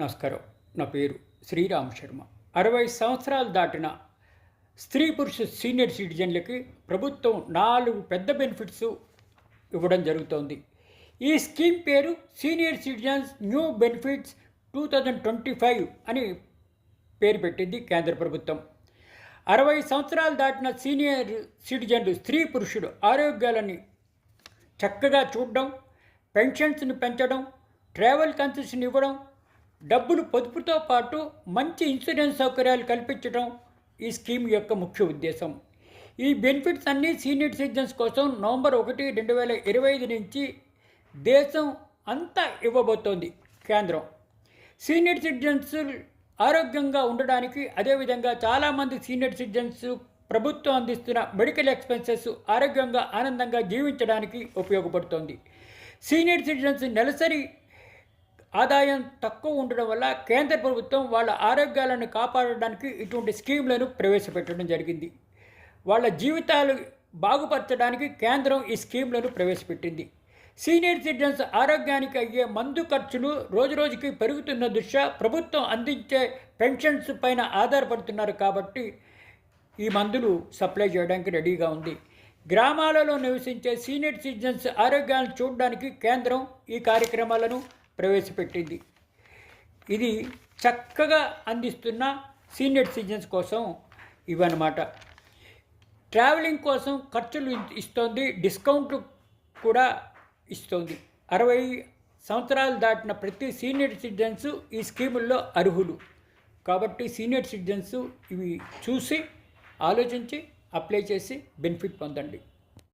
నమస్కారం. నా పేరు శ్రీరామ్ శర్మ. అరవై సంవత్సరాలు దాటిన స్త్రీ పురుష సీనియర్ సిటిజన్లకి ప్రభుత్వం నాలుగు పెద్ద బెనిఫిట్స్ ఇవ్వడం జరుగుతోంది. ఈ స్కీమ్ పేరు senior citizens new benefits two thousand twenty five అని పేరు పెట్టింది కేంద్ర ప్రభుత్వం. అరవై సంవత్సరాలు దాటిన సీనియర్ సిటిజన్లు స్త్రీ పురుషుడు ఆరోగ్యాలని చక్కగా చూడడం పెన్షన్స్ని పెంచడం ట్రావెల్ కన్సెషన్ ఇవ్వడం డబ్బులు పొదుపుతో పాటు మంచి ఇన్సూరెన్స్ సౌకర్యాలు కల్పించడం ఈ స్కీమ్ యొక్క ముఖ్య ఉద్దేశం. ఈ బెనిఫిట్స్ అన్నీ సీనియర్ సిటిజన్స్ కోసం నవంబర్ ఒకటి రెండు వేల ఇరవై ఐదు నుంచి దేశం అంతా ఇవ్వబోతోంది కేంద్రం. సీనియర్ సిటిజన్స్ ఆరోగ్యంగా ఉండడానికి అదేవిధంగా చాలామంది సీనియర్ సిటిజన్స్ ప్రభుత్వం అందిస్తున్న మెడికల్ ఎక్స్పెన్సెస్ ఆరోగ్యంగా ఆనందంగా జీవించడానికి ఉపయోగపడుతోంది. సీనియర్ సిటిజన్స్ నెలసరి ఆదాయం తక్కువ ఉండడం వల్ల కేంద్ర ప్రభుత్వం వాళ్ళ ఆరోగ్యాలను కాపాడడానికి ఇటువంటి స్కీమ్లను ప్రవేశపెట్టడం జరిగింది. వాళ్ళ జీవితాలు బాగుపరచడానికి కేంద్రం ఈ స్కీమ్లను ప్రవేశపెట్టింది. సీనియర్ సిటిజన్స్ ఆరోగ్యానికి అయ్యే మందు ఖర్చులు రోజురోజుకి పెరుగుతున్న దృష్ట్యా ప్రభుత్వం అందించే పెన్షన్స్ పైన ఆధారపడుతున్నారు కాబట్టి ఈ మందులు సప్లై చేయడానికి రెడీగా ఉంది. గ్రామాలలో నివసించే సీనియర్ సిటిజన్స్ ఆరోగ్యాలను చూడడానికి కేంద్రం ఈ కార్యక్రమాలను ప్రవేశపెట్టింది. ఇది చక్కగా అందిస్తున్న సీనియర్ సిటిజన్స్ కోసం ఇవన్నమాట ట్రావెలింగ్ కోసం ఖర్చులు ఇస్తోంది డిస్కౌంట్ కూడా ఇస్తోంది. అరవై సంవత్సరాలు దాటిన ప్రతి సీనియర్ సిటిజన్స్ ఈ స్కీముల్లో అర్హులు. కాబట్టి సీనియర్ సిటిజన్స్ ఇవి చూసి ఆలోచించి అప్లై చేసి బెనిఫిట్ పొందండి.